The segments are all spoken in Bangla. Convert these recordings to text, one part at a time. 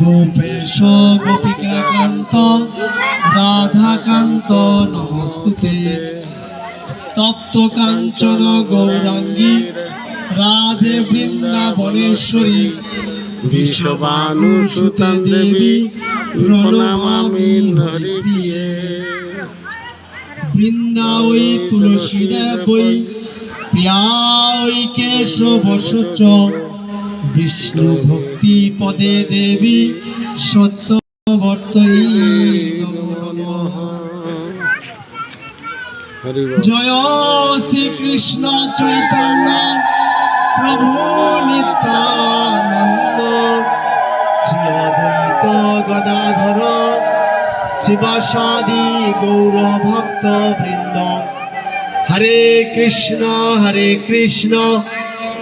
গোপেশ গোপিকাকান্ত রাধাকান্ত নমস্তুতে। তপ্ত কাঞ্চন গৌরাঙ্গী রাধে বৃন্দাবনেশ্বরী। বিশ্ববানুসুতাং দেবী প্রণমামি বৃন্দা ওই তুলসী বই প্রিয়া ওই কেশব সচ বিষ্ণু ভক্তি পদে দেবী সত্যবর্তই হরি বল। জয় শ্রীকৃষ্ণ চৈতন্য প্রভু নিত্যানন্দ। শ্রী অদ্বৈত গদাধর, শিবাসাদি গৌর ভক্ত বৃন্দ হরে কৃষ্ণ হরে কৃষ্ণ।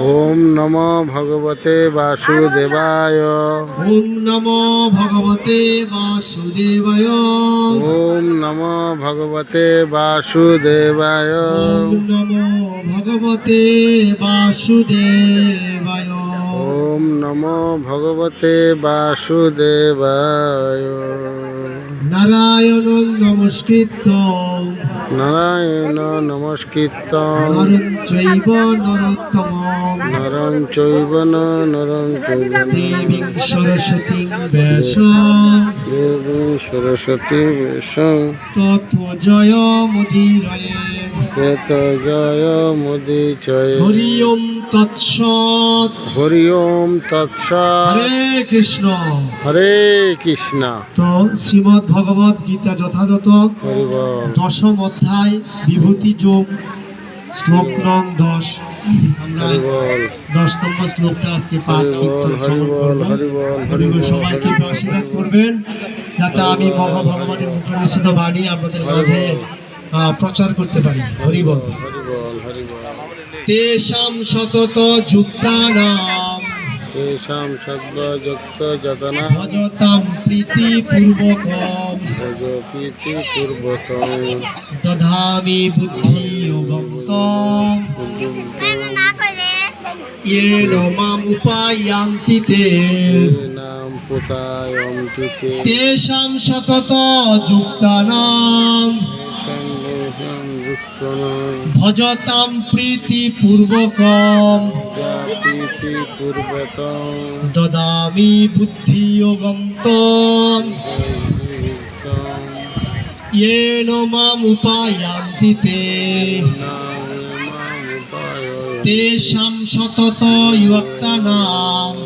ওম নম ভগবতে বাসুদেবায়। ওম নমো ভগবতে বাসুদেবায়। ওম নম ভগবতে বাসুদেবায়। ওম নমো ভগবতে বাসুদেবায়। ওম নম ভগবতে বাসুদেবায়। নারায়ণ নমস্কৃত নারায়ণ নমস্কৃত নরং চৈব নরোত্তম। নরং চৈব নরং চৈব দেবী সরস্বতী ব্যাস। দেবী সরস্বতী বেশ তত্ত্ব জয় মুদিরয়ে এত জয় মোদি জয়। হরি ওম তৎসৎ। হরি ওম তৎসৎ। হরে কৃষ্ণ। হরে কৃষ্ণ। তো শ্রীমদ ভগবত গীতা যথাযথ। দশম অধ্যায় বিভূতি যোগ শ্লোক নং দশ। আমরা দশ নম্বর শ্লোকটা আজকে পাঠ কীর্তন শ্রবণ করব সবাইকে আশীর্বাদ করবেন। যাতে আমি মহ ভগবানের মুখনিষিদ্ধ বাণী আপনাদের মাঝে প্রচার করতে পারি হরি বল হরি বল হরি বল তেষাম সতত যুক্তানাম তেষাম সদ্যযুক্ত যতনা ভজতাম প্রীতি পূর্বকম ভজ প্রীতি পূর্বতম দধামি বুদ্ধি যোগন্তম येन माम् उपायान्ति ते নাম পুতায়ম তিতে तेषां सतत যুক্তানাম সন্দেহম যুক্তন ভজতাম প্রীতিপূর্বকম প্রীতি পূর্বতম দদামি বুদ্ধিযোগম তম येन माम् उपायान्ति ते तेषां सतत युक्तानाम्